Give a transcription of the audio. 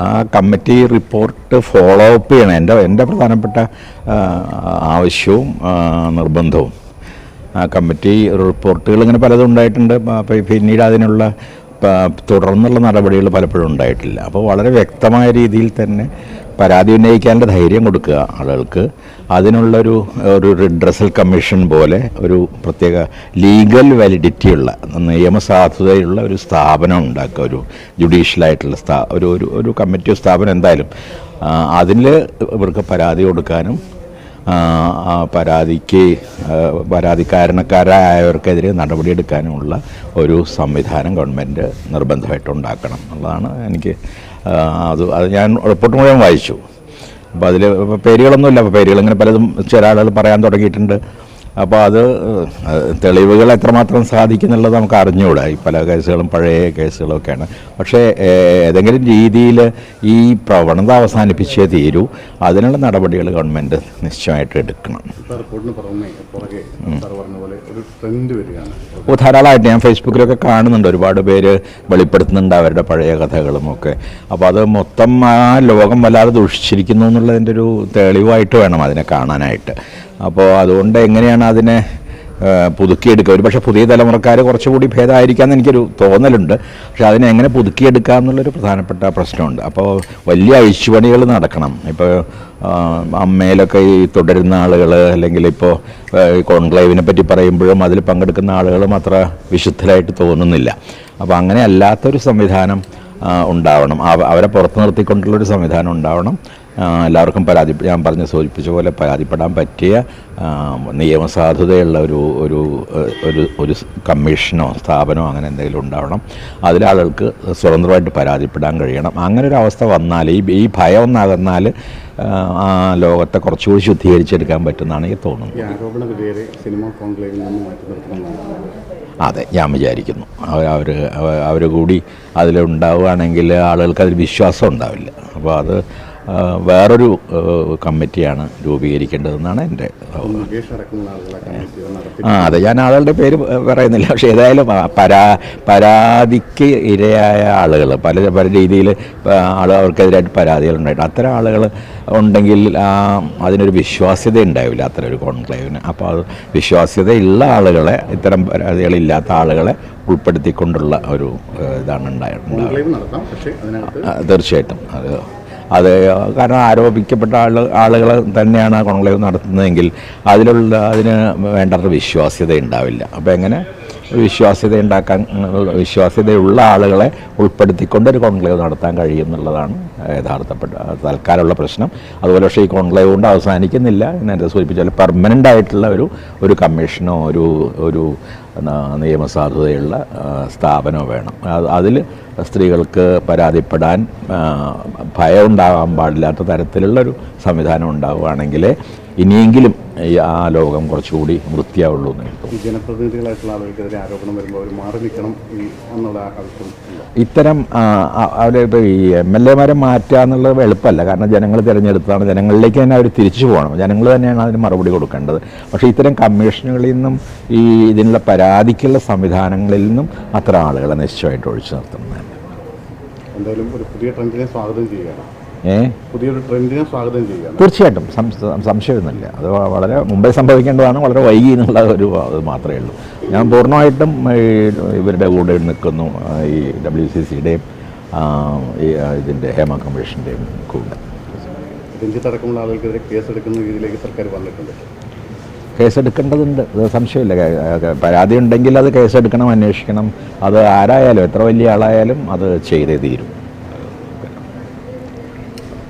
ആ committee report follow up ചെയ്യണം. എന്റെ എന്റെ പ്രധാനപ്പെട്ട ആവശ്യവും നിർബന്ധവും. ആ കമ്മിറ്റി റിപ്പോർട്ടുകൾ ഇങ്ങനെ പലതും ഉണ്ടായിട്ടുണ്ട്. പിന്നീട് അതിനുള്ള തുടർന്നുള്ള നടപടികൾ പലപ്പോഴും ഉണ്ടായിട്ടില്ല. അപ്പോൾ വളരെ വ്യക്തമായ രീതിയിൽ തന്നെ പരാതി ഉന്നയിക്കാനുള്ള ധൈര്യം കൊടുക്കുക ആളുകൾക്ക്. അതിനുള്ളൊരു ഒരു റിഡ്രസൽ കമ്മീഷൻ പോലെ ഒരു പ്രത്യേക ലീഗൽ വാലിഡിറ്റിയുള്ള നിയമസാധുതയുള്ള ഒരു സ്ഥാപനം ഉണ്ടാക്കുക. ഒരു ജുഡീഷ്യലായിട്ടുള്ള സ്ഥാ ഒരു ഒരു ഒരു കമ്മിറ്റി സ്ഥാപനം എന്തായാലും അതിൽ ഇവർക്ക് പരാതി കൊടുക്കാനും പരാതിക്ക് പരാതിക്കാരണക്കാരായവർക്കെതിരെ നടപടിയെടുക്കാനുമുള്ള ഒരു സംവിധാനം ഗവൺമെന്റ് നിർബന്ധമായിട്ട് ഉണ്ടാക്കണം എന്നുള്ളതാണ് എനിക്ക് അത് അത് ഞാൻ റിപ്പോർട്ട് മുഴുവൻ വായിച്ചു. അപ്പോൾ അതിൽ പേരുകളൊന്നുമില്ല. അപ്പോൾ പേരുകൾ ഇങ്ങനെ പലതും ചില ആളുകൾ പറയാൻ തുടങ്ങിയിട്ടുണ്ട്. അപ്പോൾ അത് തെളിവുകൾ എത്രമാത്രം സാധിക്കുന്നുള്ളത് നമുക്ക് അറിഞ്ഞുകൂടാ ഈ പല കേസുകളും പഴയ കേസുകളൊക്കെയാണ്. പക്ഷേ ഏതെങ്കിലും രീതിയിൽ ഈ പ്രവണത അവസാനിപ്പിച്ചേ തീരൂ. അതിനുള്ള നടപടികൾ ഗവൺമെന്റ് നിശ്ചയമായിട്ട് എടുക്കണം. ഓ ധാരാളമായിട്ട് ഞാൻ ഫേസ്ബുക്കിലൊക്കെ കാണുന്നുണ്ട്. ഒരുപാട് പേര് വെളിപ്പെടുത്തുന്നുണ്ട് അവരുടെ പഴയ കഥകളും ഒക്കെ. അപ്പോൾ അത് മൊത്തം ആ ലോകം വല്ലാതെ ദൂഷിച്ചിരിക്കുന്നു എന്നുള്ളതിന്റെ ഒരു തെളിവായിട്ട് വേണം അതിനെ കാണാനായിട്ട്. അപ്പോൾ അതുകൊണ്ട് എങ്ങനെയാണ് അതിനെ പുതുക്കിയെടുക്കുക? ഒരു പക്ഷേ പുതിയ തലമുറക്കാർ കുറച്ചുകൂടി ഭേദമായിരിക്കാമെന്ന് എനിക്കൊരു തോന്നലുണ്ട്. പക്ഷേ അതിനെ എങ്ങനെ പുതുക്കിയെടുക്കുക എന്നുള്ളൊരു പ്രധാനപ്പെട്ട പ്രശ്നമുണ്ട്. അപ്പോൾ വലിയ അഴിച്ചുപണികൾ നടക്കണം. ഇപ്പോൾ അമ്മയിലൊക്കെ ഈ തുടരുന്ന ആളുകൾ അല്ലെങ്കിൽ ഇപ്പോൾ കോൺക്ലേവിനെ പറ്റി പറയുമ്പോഴും അതിൽ പങ്കെടുക്കുന്ന ആളുകളും അത്ര വിശുദ്ധരായിട്ട് തോന്നുന്നില്ല. അപ്പോൾ അങ്ങനെ അല്ലാത്തൊരു സംവിധാനം ഉണ്ടാവണം. അവരെ പുറത്തു നിർത്തിക്കൊണ്ടുള്ളൊരു സംവിധാനം ഉണ്ടാവണം. എല്ലാവർക്കും പരാതി ഞാൻ പറഞ്ഞ് സൂചിപ്പിച്ച പോലെ പരാതിപ്പെടാൻ പറ്റിയ നിയമസാധുതയുള്ള ഒരു ഒരു ഒരു ഒരു കമ്മീഷനോ സ്ഥാപനമോ അങ്ങനെ എന്തെങ്കിലും ഉണ്ടാവണം. അതിൽ ആളുകൾക്ക് സ്വതന്ത്രമായിട്ട് പരാതിപ്പെടാൻ കഴിയണം. അങ്ങനെ ഒരു അവസ്ഥ വന്നാൽ ഈ ഈ ഭയം ഒന്നാകുന്നാൽ ആ ലോകത്തെ കുറച്ചുകൂടി ശുദ്ധീകരിച്ചെടുക്കാൻ പറ്റുമെന്നാണ് എനിക്ക് തോന്നുന്നത്. ഈ ആരോപണ സിനിമ കോൺക്ലേവിൽ നിന്ന് മാറ്റി അതെ ഞാൻ വിചാരിക്കുന്നു. അവർ അവർ കൂടി അതിലുണ്ടാവുകയാണെങ്കിൽ ആളുകൾക്ക് അതിൽ വിശ്വാസം ഉണ്ടാവില്ല. അപ്പോൾ അത് വേറൊരു കമ്മിറ്റിയാണ് രൂപീകരിക്കേണ്ടതെന്നാണ് എന്റെ ആ. അതെ ഞാൻ ആളുകളുടെ പേര് പറയുന്നില്ല. പക്ഷേ ഏതായാലും പരാ പരാതിക്ക് ഇരയായ ആളുകൾ പല പല രീതിയിൽ ആളുകൾ അവർക്കെതിരായിട്ട് പരാതികൾ ഉണ്ടായിട്ട് അത്തരം ആളുകൾ ഉണ്ടെങ്കിൽ ആ അതിനൊരു വിശ്വാസ്യത ഉണ്ടാവില്ല അത്തരം ഒരു കോൺക്ലേവിന്. അപ്പോൾ അത് വിശ്വാസ്യതയുള്ള ആളുകളെ ഇത്തരം പരാതികളില്ലാത്ത ആളുകളെ ഉൾപ്പെടുത്തിക്കൊണ്ടുള്ള ഒരു ഇതാണ് ഉണ്ടായിട്ടുണ്ടാവുക തീർച്ചയായിട്ടും. അത് അത് കാരണം ആരോപിക്കപ്പെട്ട ആൾ ആളുകൾ തന്നെയാണ് ആ നടത്തുന്നതെങ്കിൽ അതിലുള്ള അതിന് വേണ്ടത്ര വിശ്വാസ്യത ഉണ്ടാവില്ല അപ്പോൾ എങ്ങനെ? വിശ്വാസ്യത ഉണ്ടാക്കാൻ വിശ്വാസ്യതയുള്ള ആളുകളെ ഉൾപ്പെടുത്തിക്കൊണ്ട് ഒരു കോൺക്ലേവ് നടത്താൻ കഴിയും എന്നുള്ളതാണ് യഥാർത്ഥപ്പെട്ട തൽക്കാലമുള്ള പ്രശ്നം. അതുപോലെ പക്ഷേ ഈ കോൺക്ലേവ് കൊണ്ട് അവസാനിക്കുന്നില്ല. എന്റെ സൂചിപ്പിച്ചാൽ പെർമനന്റ് ആയിട്ടുള്ള ഒരു ഒരു കമ്മീഷനോ ഒരു ഒരു നിയമസാധുതയുള്ള സ്ഥാപനം വേണം. അതിൽ സ്ത്രീകൾക്ക് പരാതിപ്പെടാൻ ഭയമുണ്ടാകാൻ പാടില്ലാത്ത തരത്തിലുള്ളൊരു സംവിധാനം ഉണ്ടാവുകയാണെങ്കിൽ ഇനിയെങ്കിലും ഈ ആ ലോകം കുറച്ചുകൂടി വൃത്തിയാവുള്ളൂ എന്ന് ഈ ജനപ്രതിനിധികളായിട്ടുള്ള ആളുകൾക്കെതിരെ ആരോപണം വരുമ്പോൾ അവർ മാറി നിൽക്കണം എന്നുള്ള ഇത്തരം അവരുടെ ഇപ്പോൾ ഈ എം എൽ എമാരെ മാറ്റുക എന്നുള്ളത് എളുപ്പമല്ല. കാരണം ജനങ്ങൾ തിരഞ്ഞെടുത്താണ്. ജനങ്ങളിലേക്ക് തന്നെ അവർ തിരിച്ചു പോകണം. ജനങ്ങൾ തന്നെയാണ് അതിന് മറുപടി കൊടുക്കേണ്ടത്. പക്ഷേ ഇത്തരം കമ്മീഷനുകളിൽ നിന്നും ഈ ഇതിനുള്ള പരാതിക്കുള്ള സംവിധാനങ്ങളിൽ നിന്നും അത്ര ആളുകളെ നിശ്ചയമായിട്ട് ഒഴിച്ചു നിർത്തുന്നതന്നെ എന്തായാലും ഒരു പുതിയ ട്രെൻഡിനെ സ്വാഗതം ചെയ്യുകയാണ്. പുതിയൊരു ട്രെൻഡിനെ സ്വാഗതം ചെയ്യുകയാണ്. തീർച്ചയായിട്ടും. സംശയമൊന്നുമില്ല. അത് വളരെ മുമ്പേ സംഭവിക്കേണ്ടതാണ് വളരെ വൈകി എന്നുള്ള ഒരു അത് മാത്രമേ ഉള്ളൂ. ഞാൻ പൂർണമായിട്ടും ഇവരുടെ കൂടെ നിൽക്കുന്നു ഈ ഡബ്ല്യു സി സിയുടെയും ഇതിന്റെ ഹേമ കമ്മീഷന്റെയും കൂടെ. രഞ്ജിത്തടക്കമുള്ള ആളുകൾക്കെതിരെ കേസെടുക്കുന്ന രീതിയിലേക്ക് സർക്കാർ വന്നിട്ടുണ്ട്. കേസെടുക്കേണ്ടതുണ്ട്. അത് സംശയമില്ല. പരാതി ഉണ്ടെങ്കിൽ അത് കേസെടുക്കണം അന്വേഷിക്കണം. അത് ആരായാലും എത്ര വലിയ ആളായാലും അത് ചെയ്തേ തീരും.